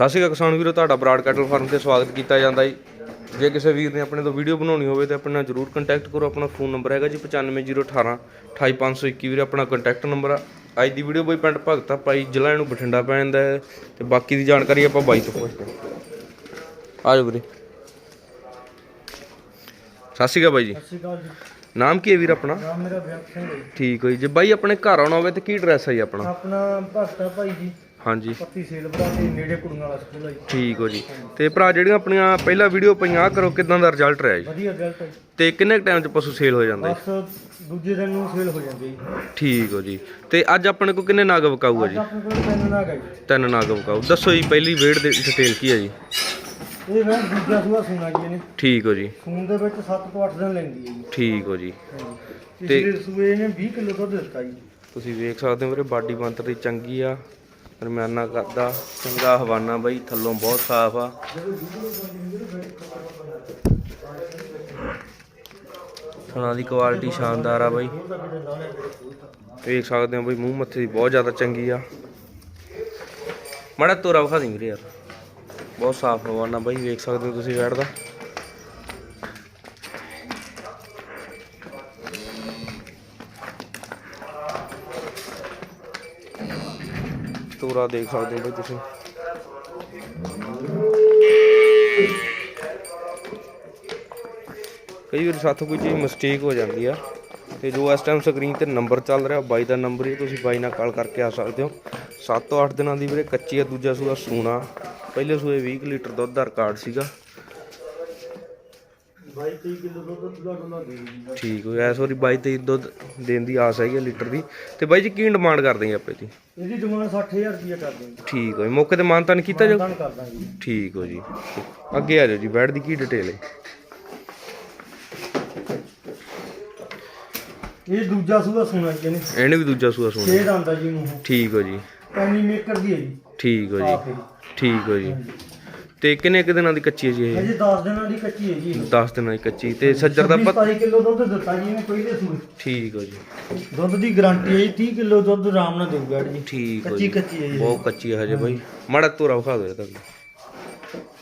ਸਤਿ ਸ਼੍ਰੀ ਅਕਾਲ ਕਿਸਾਨ ਵੀਰੋ ਤੁਹਾਡਾ ਬਰਾਡ ਕੈਟਲ ਫਾਰਮ ਤੇ ਸਵਾਗਤ ਕੀਤਾ ਜਾਂਦਾ ਜੀ। ਜੇ ਕਿਸੇ ਵੀਰ ਨੇ ਆਪਣੇ ਤੋਂ ਵੀਡੀਓ ਬਣਾਉਣੀ ਹੋਵੇ ਤਾਂ ਆਪਣੇ ਨਾਲ ਜਰੂਰ ਕੰਟੈਕਟ ਕਰੋ ਆਪਣਾ ਫੋਨ ਨੰਬਰ ਹੈਗਾ ਜੀ 95018 28521 ਵੀਰੇ ਆਪਣਾ ਕੰਟੈਕਟ ਨੰਬਰ ਆ। ਅੱਜ ਦੀ ਵੀਡੀਓ ਬਈ ਪਿੰਡ ਭਗਤਾ ਭਾਈ ਜ਼ਿਲ੍ਹਾ ਇਹਨੂੰ ਬਠਿੰਡਾ ਪੈ ਜਾਂਦਾ ਹੈ ਤੇ ਬਾਕੀ ਦੀ ਜਾਣਕਾਰੀ ਆਪਾਂ ਬਾਈ ਤੋਂ ਪੁੱਛਦੇ ਹਾਂ। ਆ ਜਾਓ ਵੀਰੇ। ਸਤਿ ਸ਼੍ਰੀ ਅਕਾਲ ਬਾਈ ਜੀ। ਸਤਿ ਸ਼੍ਰੀ ਅਕਾਲ ਜੀ। ਨਾਮ ਕੀ ਹੈ ਵੀਰ ਆਪਣਾ? ਨਾਮ ਮੇਰਾ ਬੇਅੰਤ ਸਿੰਘ। ਠੀਕ ਹੈ ਜੀ ਜੇ ਬਾਈ ਆਪਣੇ ਘਰ ਆਉਣਾ ਹੋਵੇ ਤਾਂ ਕੀ ਐਡਰੈਸ ਹੈ ਜੀ ਆਪਣਾ? ਆਪਣਾ ਭਗਤਾ ਭਾਈ ਜੀ। ਹਾਂਜੀ। ਪੱਤੀ ਸੇਲ ਬਰਾ ਦੇ ਨੇੜੇ ਕੁੜੀਆਂ ਵਾਲਾ ਸਕੂਲ ਹੈ ਜੀ। ਠੀਕ ਹੋ ਜੀ। ਤੇ ਭਰਾ ਜਿਹੜੀਆਂ ਆਪਣੀਆਂ ਪਹਿਲਾਂ ਵੀਡੀਓ ਪਈਆਂ ਆਹ ਕਰੋ ਕਿਦਾਂ ਦਾ ਰਿਜ਼ਲਟ ਰਿਹਾ ਜੀ? ਵਧੀਆ ਰਿਜ਼ਲਟ ਹੈ ਜੀ। ਤੇ ਕਿੰਨੇ ਟਾਈਮ ਚ ਪਸ਼ੂ ਸੇਲ ਹੋ ਜਾਂਦਾ? ਜੀ ਬਸ ਦੂਜੇ ਦਿਨ ਨੂੰ ਸੇਲ ਹੋ ਜਾਂਦੀ ਹੈ ਜੀ। ਠੀਕ ਹੋ ਜੀ। ਤੇ ਅੱਜ ਆਪਣੇ ਕੋਲ ਕਿੰਨੇ ਨਾਗ ਵਿਕਾਊ ਆ ਅੱਜ ਜੀ ਆਪਣੇ ਕੋਲ ਤਿੰਨ ਨਾਗ ਹੈ ਜੀ। ਤਿੰਨ ਨਾਗ ਵਿਕਾਊ। ਦੱਸੋ ਜੀ ਪਹਿਲੀ ਵੇੜ ਦੇ ਡਿਟੇਲ ਕੀ ਹੈ ਜੀ? ਇਹ ਮੈਂ ਦੂਜਾ ਸੂਆ ਸੁਣਾ ਜੀ ਇਹਨੇ। ਠੀਕ ਹੋ ਜੀ। ਸੂਣ ਦੇ ਵਿੱਚ 7 ਤੋਂ 8 ਦਿਨ ਲੈਂਦੀ ਹੈ ਜੀ। ਠੀਕ ਹੋ ਜੀ। ਪਿਛਲੇ ਸੂਏ ਇਹਨੇ 20 ਕਿਲੋ ਦੁੱਧ ਦਿੱਤਾ ਜੀ। ਤੁਸੀਂ ਵੇਖ ਸਕਦੇ ਹੋ ਵੀਰੇ ਬਾਡੀ ਬੰਤਰ ਦੀ ਚੰਗੀ ਆ। ਦਰਮਿਆਨਾ ਕਰਦਾ, ਚੰਗਾ ਹਵਾਨਾ ਬਾਈ, ਥੱਲੋਂ ਬਹੁਤ ਸਾਫ਼ ਆ। ਥਣਾ ਦੀ ਕੁਆਲਿਟੀ ਸ਼ਾਨਦਾਰ ਆ ਬਾਈ। ਵੇਖ ਸਕਦੇ ਹੋ ਬਈ, ਮੂੰਹ ਮੱਥੇ ਦੀ ਬਹੁਤ ਜ਼ਿਆਦਾ ਚੰਗੀ ਆ। ਮੜਾ ਤੋਰਾ ਵਿਖਾ ਦੀ ਵੀਰੇ ਯਾਰ। ਬਹੁਤ ਸਾਫ਼ ਹਵਾਨਾ ਬਾਈ, ਵੇਖ ਸਕਦੇ ਹੋ ਤੁਸੀਂ ਬੈਠਦਾ ਤੋਰਾ ਦੇਖ ਸਕਦੇ ਹੋ ਬਾਈ ਤੁਸੀਂ। ਕਈ ਵਾਰ ਸਾਥੋਂ ਕੋਈ ਚੀਜ਼ ਮਿਸਟੇਕ ਹੋ ਜਾਂਦੀ ਆ ਤੇ ਜੋ ਇਸ ਟਾਈਮ ਸਕਰੀਨ ਤੇ ਨੰਬਰ ਚੱਲ ਰਿਹਾ, ਬਾਈ ਦਾ ਨੰਬਰ ਹੀ ਤੁਸੀਂ ਬਾਈ ਨਾਲ ਕਾਲ ਕਰਕੇ ਆ ਸਕਦੇ ਹੋ। 7 ਤੋਂ 8 ਦਿਨਾਂ ਦੀ ਵੀਰੇ ਕੱਚੀ ਆ, ਦੂਜਾ ਸੂਆ ਸੂਣਾ ਪਹਿਲੇ ਸੂਏ 20 ਕੁ ਲੀਟਰ ਦੁੱਧ ਦਾ ਰਿਕਾਰਡ ਸੀਗਾ। 22 23 ਕਿਲੋ ਦੁੱਧ ਤੁਲਾ ਤੁਲਾ ਦੇ ਜੀ ਠੀਕ ਹੋ ਇਸ ਵਾਰੀ 22 23 ਦੁੱਧ ਦੇਣ ਦੀ ਆਸ ਹੈਗੀ ਲੀਟਰ ਦੀ। ਤੇ ਬਾਈ ਜੀ ਕੀ ਡਿਮਾਂਡ ਕਰਦੇ ਆ ਆਪੇ ਦੀ ਇਹਦੀ ਡਿਮਾਂਡ 60000 ਰੁਪਏ ਕਰ ਦਿੰਦੇ ਠੀਕ ਹੋ ਜੀ ਮੌਕੇ ਤੇ ਮਾਨਤਾਨ ਕੀਤਾ ਜਾਊ? ਤਾਂ ਕਰ ਦਾਂਗੇ ਜੀ। ਠੀਕ ਹੋ ਜੀ। ਅੱਗੇ ਆ ਜਾਓ ਜੀ ਬੈਡ ਦੀ ਕੀ ਡਿਟੇਲ ਹੈ? ਇਹ ਦੂਜਾ ਸੂਆ ਸੁਣਾ ਜੀ ਇਹਨੇ। ਇਹਨੇ ਵੀ ਦੂਜਾ ਸੂਆ ਸੋਣਾ ਦੰਦ ਜੀ ਠੀਕ ਹੋ ਜੀ। ਪੈਨੀ ਮੇਕਰ ਦੀ ਹੈ ਜੀ। ਠੀਕ ਹੋ ਜੀ। ਠੀਕ ਹੋ ਜੀ। ਤੇ ਕਿੰਨੇ ਕੁ ਦਿਨਾਂ ਦੀ ਕੱਚੀ ਹੈ ਜੀ ਇਹ? ਹਜੇ 10 ਦਿਨਾਂ ਦੀ ਕੱਚੀ ਹੈ ਜੀ 10 ਦਿਨਾਂ ਦੀ ਕੱਚੀ। ਤੇ ਸੱਜਰ ਦਾ ਪੱਤ 27 ਕਿਲੋ ਦੁੱਧ ਦਿੱਤਾ ਜੀ ਇਹਨੇ ਪਹਿਲੇ ਸੂਏ। ਠੀਕ ਹੋ ਜੀ। ਦੁੱਧ ਦੀ ਗਾਰੰਟੀ ਹੈ ਜੀ 30 ਕਿਲੋ ਦੁੱਧ ਆਰਾਮ ਨਾਲ ਦੇਊਗਾ ਜੀ। ਠੀਕ ਹੋ ਕੱਚੀ ਜੀ। ਕੱਚੀ ਹੈ ਜੀ। ਬਹੁਤ ਕੱਚੀ ਹੈ ਹਜੇ ਬਾਈ। ਮਾੜਾ ਤੋਰਾ ਵਿਖਾ ਦਿਓ ਤੁਹਾਨੂੰ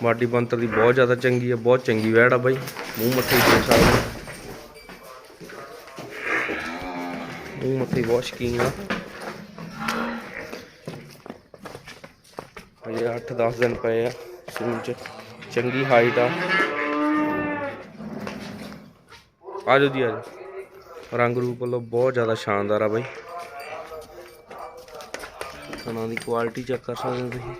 ਬਾਡੀ ਬੰਤਰ ਦੀ ਬਹੁਤ ਜ਼ਿਆਦਾ ਚੰਗੀ ਹੈ ਬਹੁਤ ਚੰਗੀ ਵੈੜ ਆ ਬਾਈ। ਮੂੰਹ ਮੱਥੇ ਦੇਖ ਸਕਦੇ ਮੂੰਹ ਮੱਥੇ ਬਹੁਤ ਸ਼ਕੀਨ ਆ। ਹਜੇ 8-10 ਦਿਨ ਪਏ ਆ। ਸੂਨ ਚ ਚੰਗੀ ਹਾਈਟ ਆ। ਆ ਜਾਓ ਦੀ ਆ ਜਾਓ। ਰੰਗ ਰੂਪ ਵੱਲੋਂ ਬਹੁਤ ਜ਼ਿਆਦਾ ਸ਼ਾਨਦਾਰ ਆ ਬਾਈ। ਖਾਣਾ ਦੀ ਕੁਆਲਿਟੀ ਚੈੱਕ ਕਰ ਸਕਦੇ ਹੋ ਤੁਸੀਂ।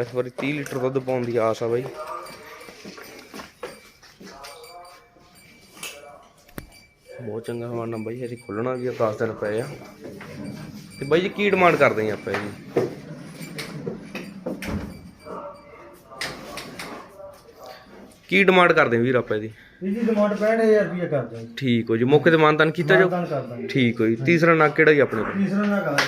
ਇਸ ਵਾਰੀ 30 ਲੀਟਰ ਦੁੱਧ ਪਾਉਣ ਦੀ ਆਸ ਆ ਬਾਈ। ਬਹੁਤ ਚੰਗਾ ਹਵਾਨਾ ਬਾਈ ਅਸੀਂ ਖੁੱਲਣਾ ਵੀ ਆ 10 ਦਿਨ ਪਏ ਆ। ਤੇ ਬਾਈ ਜੀ ਕੀ ਡਿਮਾਂਡ ਕਰਦੇ ਆ ਆਪਾਂ ਜੀ? ਕੀ ਡਿਮਾਂਡ ਕਰਦੇ ਆ ਵੀਰ ਆਪਾਂ ਇਹਦੀ ਇਹਦੀ ਡਿਮਾਂਡ 65000 ਰੁਪਏ ਕਰ ਦਾਂਗੇ ਠੀਕ ਹੋ ਜੀ ਮੌਕੇ ਤੇ ਮਾਨਤਾਨ ਕੀਤਾ ਕਰ ਦਾਂਗੇ ਠੀਕ ਹੋ ਜੀ ਤੀਸਰਾ ਨੱਕ ਕਿਹੜਾ ਜੀ ਆਪਣੇ ਕੋਲ? ਤੀਸਰਾ ਨਾ ਕਰਾਂ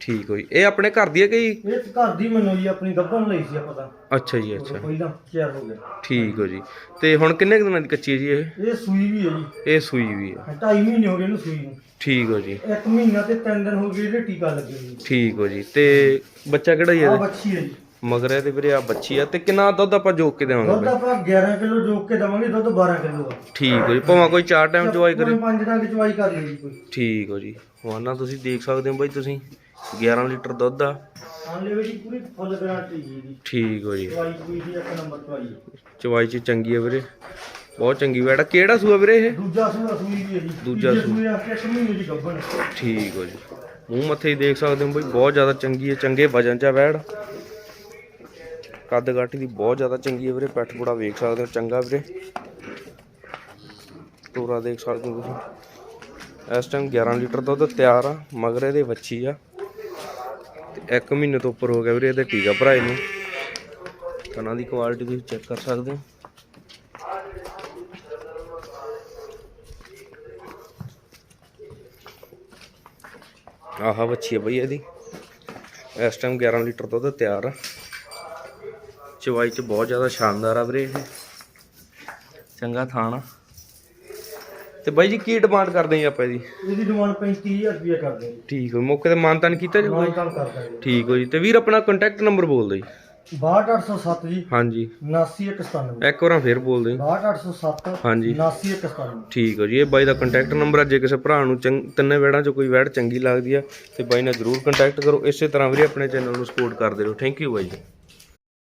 ਠੀਕ ਹੋ ਜੀ ਇਹ ਆਪਣੇ ਘਰ ਦੀ ਹੈ ਕਿ ਜੀ? ਇਹ ਘਰ ਦੀ ਮੈਨੂੰ ਜੀ ਆਪਣੀ ਗੱਭਣ ਲਈ ਸੀ ਆਪਾਂ ਤਾਂ। ਅੱਛਾ ਜੀ ਅੱਛਾ। ਪਹਿਲਾਂ ਤਿਆਰ ਹੋ ਗਿਆ ਠੀਕ ਹੋ ਜੀ। ਤੇ ਹੁਣ ਕਿੰਨੇ ਕੁ ਦਿਨਾਂ ਦੀ ਕੱਚੀ ਹੈ ਜੀ ਇਹ? ਇਹ ਸੂਈ ਵੀ ਹੈ ਜੀ। ਇਹ ਸੂਈ ਵੀ ਹੈ। ਢਾਈ ਮਹੀਨੇ ਹੋ ਗਏ ਇਹਨੂੰ ਸੂਈ ਨੂੰ। ਠੀਕ ਹੋ ਜੀ। ਇੱਕ ਮਹੀਨਾ ਤੇ ਤਿੰਨ ਦਿਨ ਹੋ ਗਏ ਇਹਦੇ ਟੀਕਾ ਲੱਗੇ ਜੀ। ਠੀਕ ਹੋ ਜੀ। ਤੇ ਬੱਚਾ ਕਿਹੜਾ ਜੀ ਆ ਇਹਦੇ ਬੱਚੀ ਹੈ ਜੀ। ਮਗਰ ਇਹਦੇ ਵੀਰੇ ਆ ਬੱਚੀ ਆ। ਤੇ ਕਿੰਨਾ ਦੁੱਧ ਆਪਾਂ ਜੋਕ ਕੇ ਦੇਵਾਂਗੇ ਦੁੱਧ ਬਾਈ? ਆਪਾਂ 11 ਕਿਲੋ ਜੋਕ ਕੇ ਦਵਾਂਗੇ ਦੁੱਧ 12 ਕਿਲੋ ਆ। ਠੀਕ ਹੋ ਜੀ। ਭਾਵੇਂ ਕੋਈ ਚਾਰ ਟਾਈਮ ਚਵਾਈ ਕਰੇ। ਪੰਜ ਡੰਗ ਚਵਾਈ ਕਰ ਲਈ ਜੀ ਕੋਈ। ਠੀਕ ਹੋ ਜੀ। ਵਾਨਾ ਤੁਸੀਂ ਦੇਖ ਸਕਦੇ ਹੋ ਬਾਈ ਤੁਸੀਂ। 11 ਲੀਟਰ ਦੁੱਧ ਆ। ਆਲੇ ਵੀ ਪੂਰੀ ਫੁੱਲ ਗਾਰੰਟੀ ਜੀ ਦੀ ਠੀਕ ਹੋ ਜੀ। ਚਵਾਈ ਕੋਈ ਦੀ ਇੱਕ ਨੰਬਰ ਚਵਾਈ ਚਵਾਈ ਚ ਚੰਗੀ ਆ ਵੀਰੇ। ਬਹੁਤ ਚੰਗੀ ਵੈੜਾ ਕਿਹੜਾ ਸੂਆ ਵੀਰੇ ਇਹ? ਦੂਜਾ ਸੂਆ ਸੂਈ ਵੀ ਹੈ ਜੀ। ਦੂਜਾ ਸੂਆ। ਸੂਏ ਆ ਕੇ ਮਹੀਨੇ ਦੀ ਗੱਭਣ ਠੀਕ ਹੋ ਜੀ। ਮੂੰਹ ਮੱਥੇ ਹੀ ਦੇਖ ਸਕਦੇ ਹੋ ਬਈ ਬਹੁਤ ਜ਼ਿਆਦਾ ਚੰਗੀ ਹੈ ਚੰਗੇ ਵਜਨ ਚ ਆ ਵੈੜ। ਕੱਦ ਕਾਠੀ ਦੀ ਬਹੁਤ ਜ਼ਿਆਦਾ ਚੰਗੀ ਹੈ ਵੀਰੇ। ਪੈਠ ਪੂੜਾ ਵੇਖ ਸਕਦੇ ਹੋ ਚੰਗਾ ਵੀਰੇ। ਤੋਰਾ ਦੇਖ ਸਕਦੇ ਹੋ ਤੁਸੀਂ। ਇਸ ਟਾਈਮ 11 ਲੀਟਰ ਦੁੱਧ ਤਿਆਰ ਆ ਮਗਰ ਇਹਦੇ ਵੱਛੀ ਆ। ਤੇ 1 ਮਹੀਨੇ ਤੋਂ ਉੱਪਰ ਹੋ ਗਿਆ ਵੀਰੇ, ਇਹਦਾ ਟੀਕਾ ਭਰਾਏ ਨੂੰ ਕਨਾਂ ਦੀ ਕੁਆਲਿਟੀ ਤੁਸੀਂ ਚੈੱਕ ਕਰ ਸਕਦੇ ਹੋ। ਆਹ ਵੱਛੀ ਹੈ ਬਈ ਇਹਦੀ। ਇਸ ਟਾਈਮ 11 ਲੀਟਰ ਦੁੱਧ ਤਿਆਰ ਆ। ਚਵਾਈ ਚ ਬਹੁਤ ਜ਼ਿਆਦਾ ਸ਼ਾਨਦਾਰ ਆ ਵੀਰੇ ਇਹ। ਚੰਗਾ ਥਾਣਾ ਤੇ ਬਾਈ ਜੀ ਕੀ ਡਿਮਾਂਡ ਕਰਦੇ ਜੀ ਆਪਾਂ ਇਹਦੀ? ਇਹਦੀ ਡਿਮਾਂਡ 35000 ਰੁਪਏ ਕਰਦੇ ਜੀ। ਠੀਕ ਹੋ ਮੌਕੇ ਤੇ ਮਾਨਤਾਨ ਕੀਤਾ ਜੀ? ਮਾਨ ਕਰ ਦਾਂਗੇ ਠੀਕ ਹੋ ਜੀ ਤੇ ਵੀਰ ਆਪਣਾ ਕੰਟੈਕਟ ਨੰਬਰ ਬੋਲ ਦਿਓ ਜੀ 62807 ਜੀ। ਹਾਂਜੀ। 79197 ਇੱਕ ਵਾਰ ਫੇਰ ਬੋਲ ਦਿਓ ਜੀ। 62807 ਹਾਂਜੀ। 79197 ਠੀਕ ਹੋ ਜੀ ਇਹ ਬਾਈ ਦਾ ਕੰਟੈਕਟ ਨੰਬਰ ਆ ਜੇ ਕਿਸੇ ਭਰਾ ਨੂੰ ਤਿੰਨੇ ਵੇੜਾਂ 'ਚ ਕੋਈ ਵੈੜ ਚੰਗੀ ਲੱਗਦੀ ਆ ਤੇ ਬਾਈ ਨਾਲ ਜਰੂਰ ਕੰਟੈਕਟ ਕਰੋ। ਇਸੇ ਤਰ੍ਹਾਂ ਵੀਰੇ ਆਪਣੇ ਚੈਨਲ ਨੂੰ ਸਪੋਰਟ ਕਰਦੇ ਰਹੋ। ਥੈਂਕ ਯੂ ਬਾਈ ਜੀ।